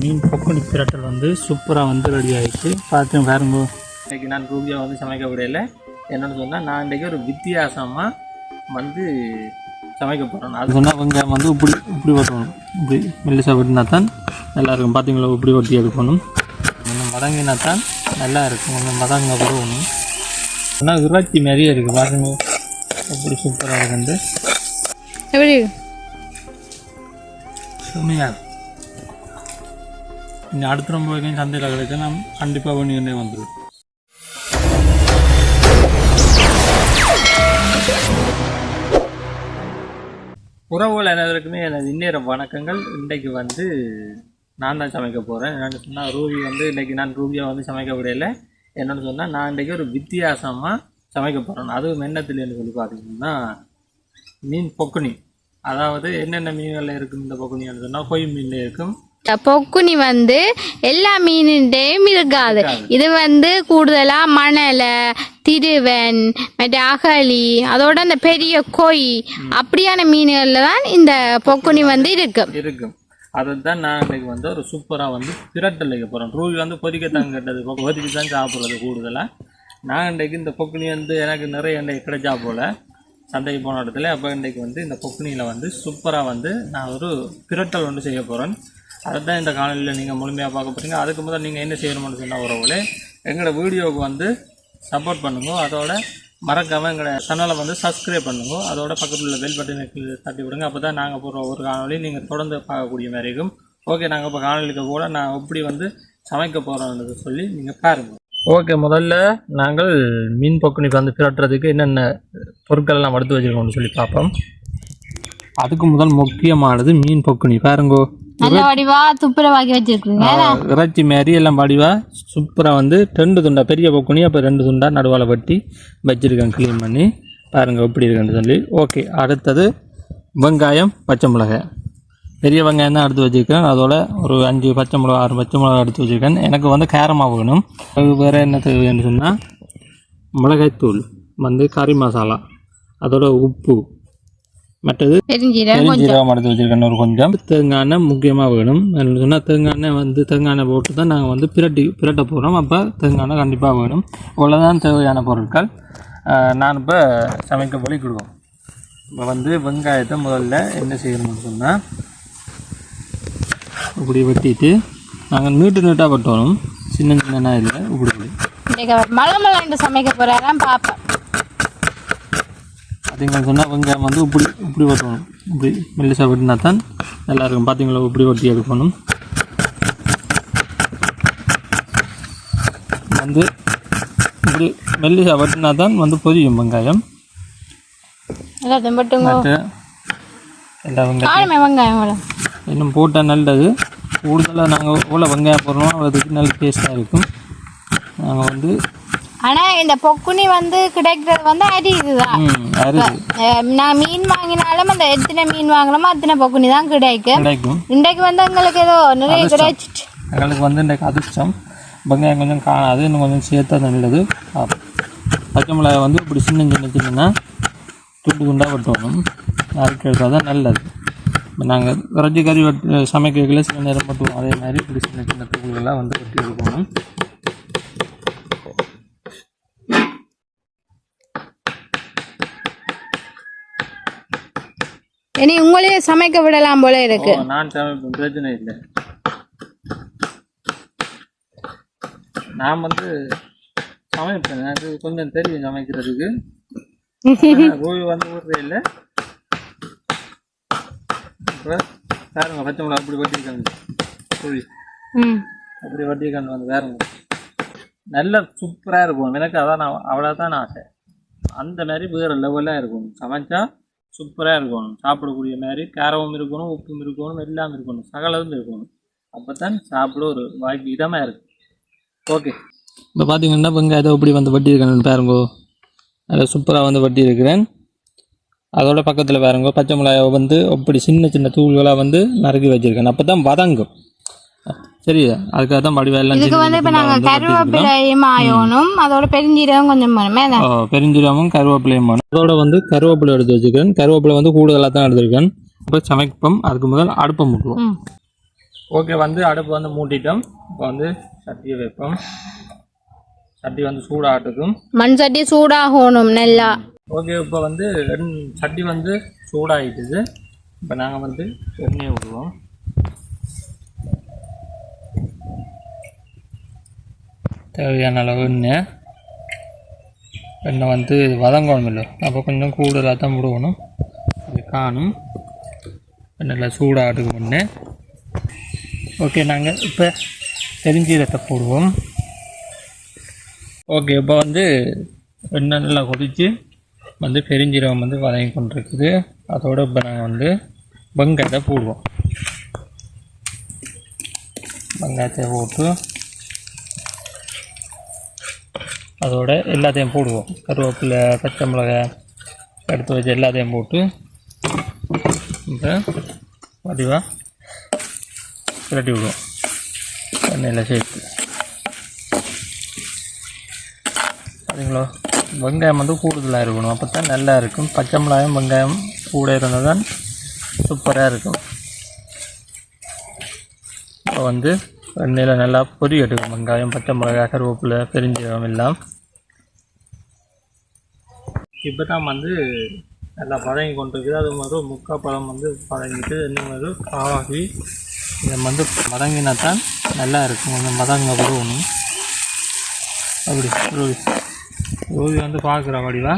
மீன் பொக்குனி பிரட்டல் வந்து சூப்பராக வந்து ரெடி ஆயிடுச்சு பார்த்து பாருங்க. இன்னைக்கு நான் ரூபியா வந்து சமைக்க முடியல. என்னன்னு சொன்னால் நான் இன்றைக்கி ஒரு வித்தியாசமாக வந்து சமைக்க போகிறேன் அது சொன்னால் வெங்காயம் வந்து இப்படி இப்படி வெட்டணும் இப்படி மெல்லிசா வெட்டினா தான் நல்லா இருக்கும். பார்த்தீங்களா இப்படி வெட்டி எடுக்கணும். கொஞ்சம் மதங்கினா தான் நல்லா இருக்கும். கொஞ்சம் மதங்க போடணும் ஆனால் இறைச்சி மாதிரியே இருக்குது பாருங்க. எப்படி சூப்பராக இருக்குது எப்படி? செம்மையாக இருக்கும் இனி அடுத்த ரொம்ப வரைக்கும் சந்தையில் கிடைக்க நாம் கண்டிப்பாக பண்ணிக்கிட்டே வந்துடும் உறவுகள் எல்லாருக்குமே எனது இந்நேரம் வணக்கங்கள் இன்றைக்கு வந்து நான் தான் சமைக்க போகிறேன் என்னென்னு சொன்னால் ரூபி வந்து இன்றைக்கி நான் ரூபியாக வந்து சமைக்க விடையில என்னென்னு சொன்னால் நான் இன்றைக்கி ஒரு வித்தியாசமாக சமைக்க போகிறேன் அதுவும் என்னத்துலேன்னு சொல்லி பார்த்தீங்கன்னா மீன் பொக்குனி அதாவது என்னென்ன மீன்களில் இருக்கும் இந்த பொக்குனின்னு சொன்னால் கொய் மீனில் இருக்கும் பொக்குனி வந்து எல்லா மீனின்டையும் இருக்காது. இது வந்து கூடுதலா மணலை திருவன் மற்ற அகழி அதோட அந்த பெரிய கொய் அப்படியான மீன்கள்ல தான் இந்த பொக்குனி வந்து இருக்கும் இருக்கும் அதை தான் நான் இன்னைக்கு வந்து ஒரு சூப்பராக வந்து பிரட்டல் வைக்க போகிறேன் ரூபி வந்து பொதிக்கத்தான் கட்டது. பொதிக்கு தான் சாப்பிட்றது கூடுதலாக நான் இன்றைக்கு இந்த பொக்குனி வந்து எனக்கு நிறைய இன்றைக்கு கிடைச்சா போல். சந்தைக்கு போன இடத்துல அப்போ இன்றைக்கு வந்து இந்த பொக்குனியில் வந்து சூப்பராக வந்து நான் ஒரு பிரட்டல் ஒன்று செய்ய போகிறேன் அதை தான் இந்த காணொலியில் நீங்கள் முழுமையாக பார்க்க போகிறீங்க அதுக்கு முதல் நீங்கள் என்ன செய்யணும்னு சொன்ன உறவுகளே எங்களோட வீடியோவுக்கு வந்து சப்போர்ட் பண்ணுங்க. அதோட மறக்காமல் எங்களோட சேனலை வந்து சப்ஸ்கிரைப் பண்ணுங்க. அதோட பக்கத்தில் உள்ள பெல் பட்டனுக்கு தட்டி விடுங்க. அப்போ தான் நாங்கள் போகிற ஒரு காணொலி நீங்கள் தொடர்ந்து பார்க்கக்கூடிய மாதிரி இருக்கும். ஓகே நாங்கள் இப்போ காணொலிக்கு கூட நான் எப்படி வந்து சமைக்க போகிறோன்றது சொல்லி நீங்கள் பாருங்கள் ஓகே முதல்ல நாங்கள் மீன் பொக்குனிக்கு வந்து பிரட்டுறதுக்கு என்னென்ன பொருட்கள் எல்லாம் எடுத்து வச்சுருக்கோம்னு சொல்லி பார்ப்போம். அதுக்கு முதல் முக்கியமானது மீன் பொக்குனி. பாருங்கோ. நல்ல வடிவா துப்புரவாக்கி வச்சிருக்கீங்க ஆஹ் இறைச்சி மாரி எல்லாம் வடிவா சூப்பராக வந்து ரெண்டு துண்டா பெரிய பொக்குனி அப்போ ரெண்டு துண்டா நடுவால் வெட்டி வச்சிருக்கேன் க்ளீன் பண்ணி. பாருங்கள் எப்படி இருக்குன்னு சொல்லி. ஓகே அடுத்தது வெங்காயம் பச்சை மிளகாய். பெரிய வெங்காயம் தான் எடுத்து வச்சுருக்கேன். அதோட ஒரு அஞ்சு பச்சை மிளகா ஆறு பச்சை மிளகா எடுத்து வச்சுருக்கேன். எனக்கு வந்து காரமாக வேணும். அது வேறு என்ன தேவைன்னு சொன்னால் மிளகாய்த்தூள் வந்து கறி மசாலா அதோட உப்பு மற்றது பெருஞ்சீரகம் எடுத்து வச்சிருக்கேன் ஒரு கொஞ்சம். தேங்காய் எண்ணெய் முக்கியமாக வேணும். சொன்னால் தேங்காய் எண்ணெய் வந்து தேங்காய் எண்ணெய் போட்டு தான் நாங்கள் வந்து பிரட்டி பிரட்ட போகிறோம் அப்போ தேங்காய் எண்ணெய் கண்டிப்பாக வேணும். இவ்வளோதான் தேவையான பொருட்கள். நான் இப்போ சமைக்க போய் கொடுக்கும். இப்போ வந்து வெங்காயத்தை முதல்ல என்ன செய்யணும்னு சொன்னால் இப்படி வெட்டிட்டு நாங்கள் நீட்டு நீட்டாக வெட்டணும். சின்ன சின்ன இல்லை இப்படி மலை மலைண்டு சமைக்க போறாராம் பாப்பேன் பார்த்தீங்கன்னு சொன்னால் வெங்காயம் வந்து இப்படி இப்படி வெட்டணும் இப்படி மெல்லிசா வெட்டினா தான் நல்லா இருக்கும் பார்த்தீங்களா இப்படி வெட்டி எடுக்கணும். வந்து இப்படி மெல்லிசா வெட்டினா தான் வந்து பொரியும் வெங்காயம். இன்னும் போட்டால் நல்லது. கூடுதலாக நாங்கள் எவ்வளோ வெங்காயம் போடுறோமோ அவ்வளோதுக்கு நல்ல டேஸ்ட்டாக இருக்கும். நாங்கள் வந்து ஆனா இந்த பொக்குனி வந்து கிடைக்கிறது வந்து அரி இதுதான். நான் மீன் வாங்கினாலும் அந்த எத்தனை மீன் வாங்கினோமோ அத்தனை பொக்குனி தான் கிடைக்கும். இன்றைக்கு வந்து எங்களுக்கு ஏதோ நிறைய கிடைச்சிட்டு எங்களுக்கு வந்து இன்றைக்கு அதிர்ஷ்டம் வெங்காயம் கொஞ்சம் காணாது இன்னும் கொஞ்சம் சேர்த்தா நல்லது. பச்சை மிளகாய் வந்து இப்படி சின்ன சின்ன சின்னனா துண்டு துண்டாக வெட்டணும். அரைச்சி எடுத்தால் தான் நல்லது. இப்போ நாங்கள் இறைச்சி கறி வெட்டு சமைக்கல சில நேரம் மட்டும் அதே மாதிரி இப்படி சின்ன சின்ன தூள்களாக வந்து வெட்டி எடுக்கணும். இனி உங்களையே சமைக்க விடலாம் போல இருக்கு. நான் சமைப்பேன் பிரச்சனை இல்லை. நான் வந்து சமைப்பேன். எனக்கு கொஞ்சம் தெரியும் சமைக்கிறதுக்கு. ரூபி வந்து ஊர்றே இல்லை. பாருங்க பச்சை மிளகா அப்படி வட்டியிருக்காங்க ரூபி ம். அப்படி வட்டியிருக்காங்க வந்து பாருங்க. நல்ல சூப்பராக இருக்கும். எனக்கு அதான் நான் அவ்வளோதான் ஆசை. அந்த மாதிரி வேறு லெவலாக இருக்கணும் சமைச்சா சூப்பராக இருக்கணும். சாப்பிடக்கூடிய மாதிரி காரமும் இருக்கணும் உப்பும் இருக்கணும் எல்லாம் இருக்கணும். சகலதும் இருக்கணும். அப்போ தான் சாப்பிட ஒரு வாய்ப்பு இதமாக இருக்குது ஓகே இப்போ பார்த்தீங்கன்னா வெங்காயத்தை இப்படி வந்து வட்டி இருக்கணும் பாருங்கோ. அதில் சூப்பராக வந்து வட்டி இருக்கிறேன் அதோட பக்கத்தில் பாருங்க பச்சை மிளகாயை வந்து அப்படி சின்ன சின்ன தூள்களாக வந்து நறுக்கி வச்சுருக்கேன். அப்போ தான் வதங்கும். சரியா அதுக்காக தான் வடிவெல்லாம் இதுக்கு வந்து இப்ப நாங்க கருவேப்பிலையும் ஆயோனும் அதோட பெருஞ்சீரகம் கொஞ்சம் வேணுமே. ஓ, பெருஞ்சீரகமும் கருவேப்பிலையும் வேணும். அதோட வந்து கருவேப்பிலை எடுத்து வச்சுக்கிறேன். கருவேப்பிலை வந்து கூடுதலாக தான் எடுத்திருக்கேன். இப்போ சமைப்போம். அதுக்கு முதல் அடுப்பை முட்டுவோம். ஓகே வந்து அடுப்பு வந்து மூட்டிட்டோம். இப்போ வந்து சட்டியை வைப்போம். சட்டி வந்து சூடாகட்டுக்கும் மண் சட்டி சூடாகணும் நல்லா. ஓகே இப்போ வந்து சட்டி வந்து சூடாகிட்டுது இப்போ நாங்கள் வந்து எண்ணெயை விடுவோம் தேவையான அளவு எண்ணெய். எண்ணெய் வந்து வதங்கணும் இல்லை. அப்போ கொஞ்சம் கூடுதலாக தான் விடுவணும் இது காணும். நல்லா சூடாகிறதுக்கு முன்னே. ஓகே நாங்கள் இப்போ தெரிஞ்சீரத்தை போடுவோம். ஓகே இப்போ வந்து எண்ணெய் நல்லா கொதித்து வந்து பெருஞ்சீரகம் வந்து வதங்கி கொண்டிருக்குது. அதோடு இப்போ நாங்கள் வந்து வெங்காயத்தை போடுவோம். வெங்காயத்தை போட்டு அதோட எல்லாத்தையும் போடுவோம். கருவேப்பிலை பச்சை மிளகாய் எடுத்து வச்சு எல்லாத்தையும் போட்டு இப்போ வடிவாக பிரட்டி விடுவோம் எண்ணெயில் சேர்த்து. சரிங்களா வெங்காயம் வந்து கூடுதலாக இருக்கணும். அப்போ தான் நல்லா இருக்கும். பச்சை மிளகாயும் வெங்காயம் கூட இருந்தால் தான் சூப்பராக இருக்கும். இப்போ வந்து எண்ணெயில் நல்லா பொரி எடுக்கும் வெங்காயம் பச்சை மிளகாய் கருவேப்பிலை பெருஞ்சீரகம் எல்லாம். இப்போ தான் வந்து நல்லா பதங்கி கொண்டிருக்குது. அது மாதிரி முக்கால் பழம் வந்து பதங்கிட்டு இன்னும் மாதிரி பாவாகி இதை வந்து மதங்கினா தான் நல்லா இருக்கும். கொஞ்சம் மதங்க விடுவணும் அப்படி ரோஹி ரோஹி வந்து பார்க்குற வடிவா?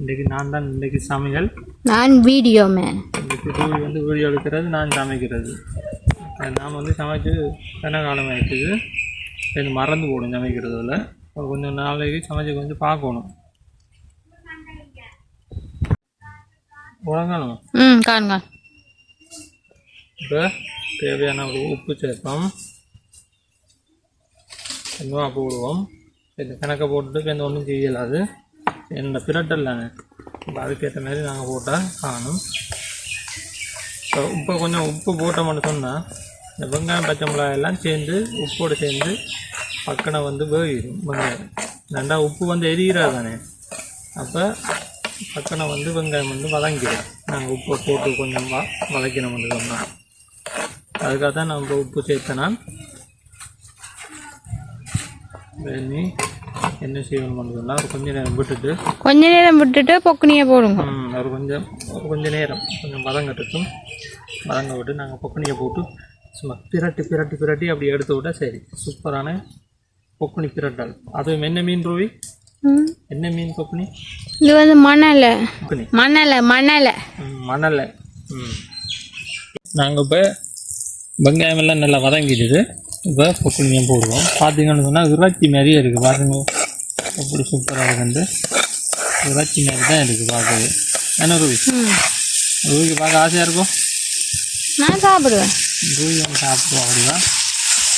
இன்றைக்கி நான் தான் இன்றைக்கி சமையல். நான் வீடியோ மேன் இன்றைக்கி ரோஹி வந்து வீடியோ எடுக்கிறது நான் சமைக்கிறது. நான் வந்து சமைச்சு கன காலம் ஆயிட்டுது இது மறந்து போடும் சமைக்கிறதுல கொஞ்சம் நாளைக்கு சமைச்சு கொஞ்சம் பார்க்கணும். உலகணும் ம் காணுங்க. இப்போ தேவையான ஒரு உப்பு சேர்ப்போம். கொஞ்சமாக போடுவோம். இந்த கணக்கை போட்டுட்டு எந்த ஒன்றும் செய்யலாது இந்த பிரட்டல் தானே. இப்போ அதுக்கேற்ற மாதிரி நாங்கள் போட்டால் காணும். இப்போ உப்பை கொஞ்சம் உப்பு போட்டோம்னு சொன்னால் இந்த வெங்காயம் பச்சை மிளகாய் எல்லாம் சேர்ந்து உப்போடு சேர்ந்து பக்கனை வந்து வேகிடும் வெங்காயம். ரெண்டா உப்பு வந்து எரியிறாது தானே அப்போ பக்கனை வந்து வெங்காயம் வந்து வதங்கிடும் நாங்கள் உப்பை போட்டு கொஞ்சம் வ வதக்கினோம்னு சொன்னால் அதுக்காக தான் இப்போ உப்பு சேர்த்தேனா? வேணி என்ன செய்யணும்னு சொன்னால் ஒரு கொஞ்ச நேரம் விட்டுட்டு கொஞ்ச நேரம் விட்டுட்டு பொக்குனியை போடுங்க. ம், ஒரு கொஞ்சம் ஒரு கொஞ்ச நேரம் கொஞ்சம் வதங்கட்டுக்கும் வதங்க விட்டு நாங்கள் பொக்குனியை போட்டு சும்மா பிரட்டி பிரட்டி பிரட்டி அப்படி எடுத்து விட்டா சரி. சூப்பரான பொக்குனி பிரட்டல் அதுவும் என்ன மீன் ரூவி. என்ன மீன் பொக்குனி இது வந்து மணலை. மணலை மணலை. மணலை. ம். நாங்கள் இப்போ வெங்காயம் எல்லாம் நல்லா வதங்கிடுது இப்போ பொக்குனியும் போடுவோம். பார்த்தீங்கன்னு சொன்னால் இறைச்சி மாதிரியே இருக்குது பாருங்க. எப்படி சூப்பராக இருக்குது இறைச்சி மாதிரி தான் இருக்குது பார்க்கவே. என்ன ரூவி ரூவிக்கு பார்க்க ஆசையாக இருக்கும்? நான் சாப்பிடுவேன். வந்து சாப்பிடுவோம் வடிவா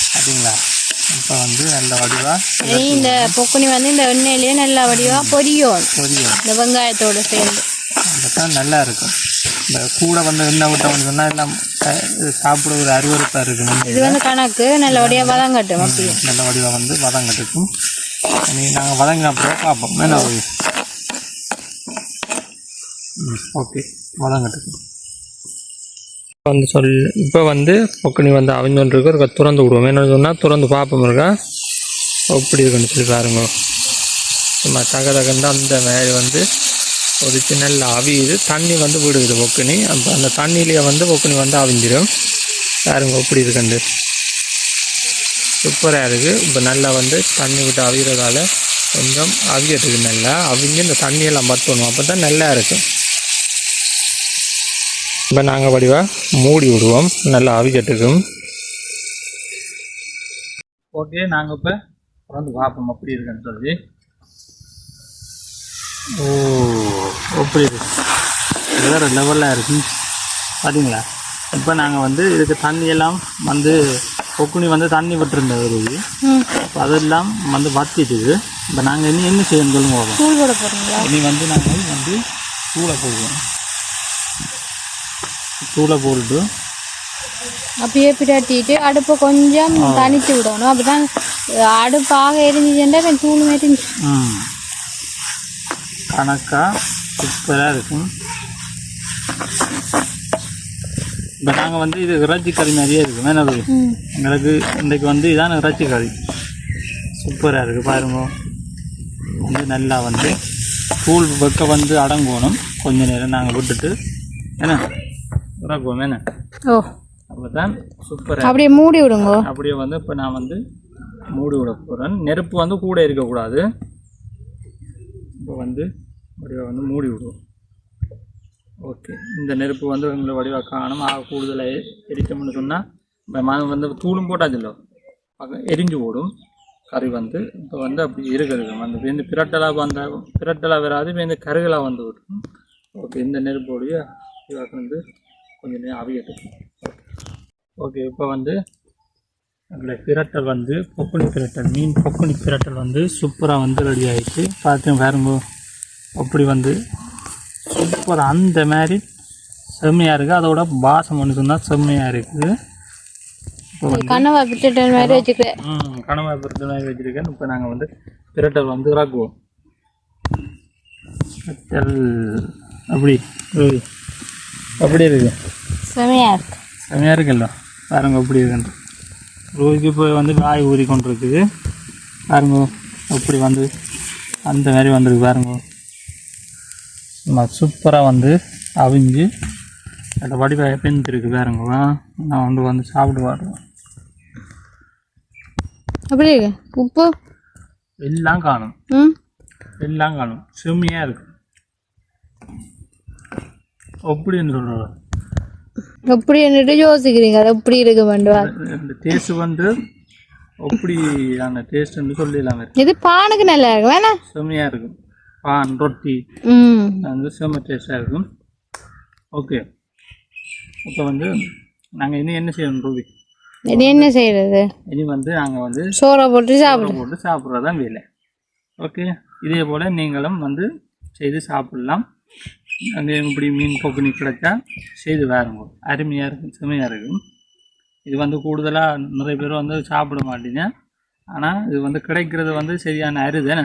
பார்த்தீங்களா இப்போ வந்து நல்ல வடிவா இந்த பொக்குனி வந்து இந்த எண்ணெயிலேயே நல்லா வடிவா பொரியும். பொரியும். இந்த வெங்காயத்தோட சேர்ந்து. அப்போ நல்லா இருக்கும். இந்த கூட வந்து எண்ணெய் விட்டோம்னு சொன்னால் எல்லாம் சாப்பிட ஒரு அருவருப்பாக இருக்கணும் இது வந்து கணக்கு. நல்ல வடிவா வதங்கட்டும் அப்படியே நல்ல வடிவாக வந்து வதங்கட்டுக்கும் நீ நாங்கள் வதங்கின அப்புறம் பார்ப்போம். என்ன ஓகே. வதங்கட்டுக்கும் வந்து சொல் இப்போ வந்து பொக்கனி வந்து அவிஞ்சோன்றிருக்கு இருக்க திறந்து விடுவோம். என்ன சொன்னால் திறந்து பார்ப்போம் இருக்கா எப்படி இருக்குன்னு சொல்லி பாருங்க. சும்மா தக தகண்டு அந்த மாதிரி வந்து கொதிச்சு நல்லா அவியுது தண்ணி வந்து விடுது பொக்கனி அப்போ அந்த தண்ணியிலேயே வந்து பொக்கனி வந்து அவிஞ்சிடும் பாருங்க எப்படி இருக்குண்டு சூப்பராக இருக்குது இப்போ நல்லா வந்து தண்ணி விட்டு அவிகிறதால கொஞ்சம் அவியட்டுக்கு நல்லா அவிஞ்சு இந்த தண்ணியெல்லாம் பற்றணும் அப்போ தான் நல்லா இருக்கும். இப்போ நாங்கள் வடிவாக மூடி விடுவோம். நல்லா அவிக்கட்டுக்கும் ஓகே நாங்கள் இப்போ திறந்து பார்ப்போம். அப்படி இருக்குன்னு சொல்லி. ஓ அப்படி இருக்கு? வேறு லெவலில் இருக்கு. பார்த்தீங்களா இப்போ நாங்கள் வந்து இதுக்கு தண்ணி எல்லாம் வந்து கொக்குனி வந்து தண்ணி விட்டுருந்த ஒரு ம். அப்போ அதெல்லாம் வந்து வத்திட்டுது. இப்போ நாங்கள் இனி என்ன செய்யணும் சொல்லுங்க இனி வந்து நாங்கள் வந்து தூளை போடுவோம். தூளை போட்டுட்டு. அப்படியே பிரட்டிட்டு அடுப்பை கொஞ்சம் தனித்து விடணும். அப்படிதான் அடுப்பாக எரிஞ்சுச்சுன்னா தூள் ம் கணக்காக சூப்பராக இருக்கும். இப்போ நாங்கள் வந்து இது இறைச்சி கறி மாதிரியே இருக்குது வேணா அது? ம். எங்களுக்கு இன்றைக்கு வந்து இதான் இறைச்சி கறி. சூப்பராக இருக்குது பாருங்க. வந்து நல்லா வந்து தூள் வைக்க வந்து அடங்கணும். கொஞ்ச நேரம் நாங்கள் விட்டுட்டு. என்ன? இறக்குவோம் என்ன ஓ. அப்போ தான் சூப்பராக அப்படியே மூடி விடுங்க. அப்படியே வந்து இப்போ நான் வந்து மூடி விட போகிறேன் நெருப்பு வந்து கூட இருக்கக்கூடாது. இப்போ வந்து அப்படியே வந்து மூடி விடுவோம். ஓகே. இந்த நெருப்பு வந்து எங்களை வடிவாக காணும். ஆக கூடுதலாக எரிச்சோம்னு சொன்னால் இப்போ ம- வந்து தூளும் போட்டாச்சுல்லோ எரிஞ்சு போடும். கறி வந்து இப்போ வந்து அப்படி இருக்குது. அந்த இந்த பிரட்டலாக வந்த பிரட்டலாக வராது இந்த கருகலாக வந்து விடும். ஓகே. இந்த நெருப்போடைய வந்து கொஞ்சம் நேரம் அவியட்டும் ஓகே இப்போ வந்து அதில் பிரட்டல் வந்து பொக்குனி பிரட்டல் மீன் பொக்குனி பிரட்டல் வந்து சூப்பராக வந்து ரெடி ஆயிடுச்சு. பார்த்து பாருங்க அப்படி வந்து சூப்பராக அந்த மாதிரி செம்மையாக இருக்குது அதோட பாசம் ஒன்று சொன்னால் செம்மையாக இருக்குது கனவா விட்டுட்டு மாதிரி வச்சுக்கிறேன் ம் கனவா பிரட்டல் மாதிரி வச்சுருக்கேன். இப்போ நாங்கள் வந்து பிரட்டல் வந்து இறக்குவோம். பிரட்டல் அப்படி ஓய். அப்படி இருக்கு? செமையா இருக்கு. செம்மையாக இருக்குல்ல. பாருங்க எப்படி இருக்குன்ட்டு ரோஹிக்கு இப்போ வந்து காய் ஊறி கொண்டு இருக்குது பாருங்க அப்படி வந்து அந்த மாதிரி வந்திருக்கு பாருங்க. சும்மா சூப்பராக வந்து அவிஞ்சு அந்த வடிவாக பெஞ்சிருக்கு பாருங்க. நான் வந்து வந்து சாப்பிட்டு பாருங்க. எப்படி இருக்கு? உப்பு? எல்லாம் காணும். எல்லாம் காணும். செம்மையாக இருக்கு. அப்படின்னு சொல்கிறோம் எப்படி என்னட்டு யோசிக்கிறீங்க அது எப்படி இருக்கு இந்த டேஸ்ட் வந்து அப்படி அந்த டேஸ்ட்னு சொல்லிடலாம். இது பானுக்கு நல்லா இருக்கு வேணா? செம்மையாக இருக்கும். பான் ரொட்டி வந்து செம்ம டேஸ்ட்டாக இருக்கும். ஓகே இப்போ வந்து நாங்கள் இனி என்ன செய்யணும் ரூபி? இது என்ன செய்யறது? இனி வந்து நாங்கள் வந்து சோறை போட்டு சாப்பிடு. போட்டு சாப்பிட்றது தான் வேலை. ஓகே இதே போல் நீங்களும் வந்து செய்து சாப்பிடலாம். அங்கே இப்படி மீன் பொக்குனி கிடைச்சா செய்து வேறுங்க அருமையாக இருக்கும் செமையாக இருக்கும். இது வந்து கூடுதலாக நிறைய பேர் வந்து சாப்பிட மாட்டீங்க. ஆனால் இது வந்து கிடைக்கிறது வந்து சரியான அரிதானே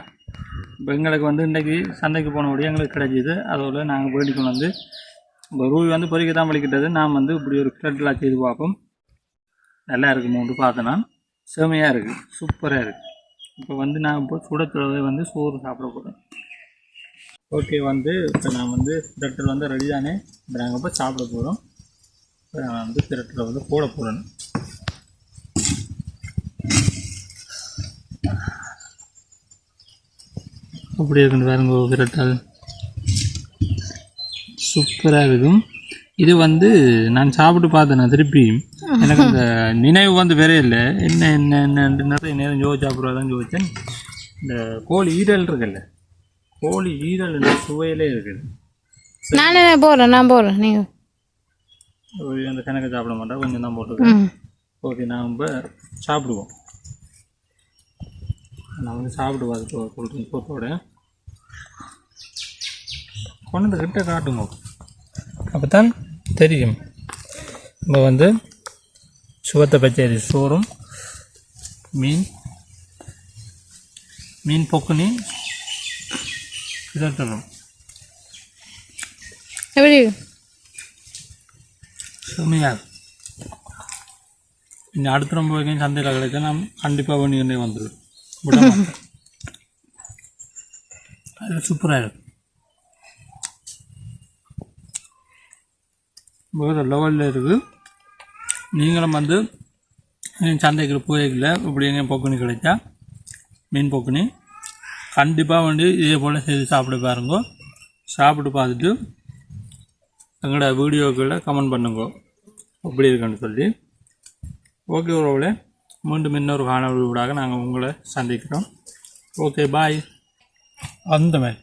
இப்போ எங்களுக்கு வந்து இன்றைக்கி சந்தைக்கு போனபடியே எங்களுக்கு கிடைச்சிது. அதோட நாங்கள் வேடிக்கை வந்து இப்போ ரூபி வந்து பொறிக்க தான் வலிக்கிட்டது. நான் வந்து இப்படி ஒரு பிளட்லாம் செய்து பார்ப்போம். நல்லா இருக்குமோன்ட்டு பார்த்தோன்னா செமையாக இருக்குது சூப்பராக இருக்குது இப்போ வந்து நான் இப்போ சுட வந்து சோறு சாப்பிட போகிறேன் ஓகே வந்து இப்போ நான் வந்து பிரட்டில் வந்து ரெடி தானே? இப்போ நாங்கள் இப்போ சாப்பிட போகிறோம் இப்போ நான் வந்து திரட்டில் வந்து போட போகிறேன் அப்படி இருக்குன்னு பாருங்க விரட்டல் சூப்பராக இருக்கும். இது வந்து நான் சாப்பிட்டு பார்த்தேன் திருப்பி. எனக்கு அந்த நினைவு வந்து வேற இல்லை. என்ன என்ன என்ன நிறைய நேரம் ஜோ சாப்பிட்றதான் ஜோதிச்சேன் இந்த கோழி ஈரல் இருக்குல்ல? கோழி ஈரல் இந்த சுவையிலே இருக்குது. நானே போடுறேன் நான் போடுறேன் நீங்க ஒரு அந்த கணக்கு சாப்பிட மாட்டேன் கொஞ்சம் தான் போட்டுருக்கேன் ஓகே நாம் சாப்பிடுவோம். நான் வந்து சாப்பிட்டு பார்த்துட்டு சொல்கிறேன் சோத்தோட கொண்டு கிட்ட காட்டுங்க. அப்போ தான் தெரியும். நம்ம வந்து சுவத்த பச்சரி சோறும் மீன் மீன் பொக்குனி எப்படி? இருக்கு செம்மையாக. இனி அடுத்த ரொம்ப வரைக்கும் சந்தையில் கிடைச்சா நான் கண்டிப்பாக விட மாட்டேன். அது சூப்பராக இருக்கும். வேறு லெவலில் இருக்குது நீங்களும் வந்து சந்தைக்கு போயிருக்கல இப்படி எங்கே பொக்குனி கிடைச்சா மீன் பொக்குனி கண்டிப்பாக வந்து இதே போல் செய்து சாப்பிட பாருங்க. சாப்பிட்டு பார்த்துட்டு எங்களோட வீடியோக்களை கமெண்ட் பண்ணுங்க. எப்படி இருக்குன்னு சொல்லி. ஓகே உறவுகளே மீண்டும் இன்னொரு காணொலி ஊடாக நாங்கள் உங்களை சந்திக்கிறோம். ஓகே பாய் அந்த மாதிரி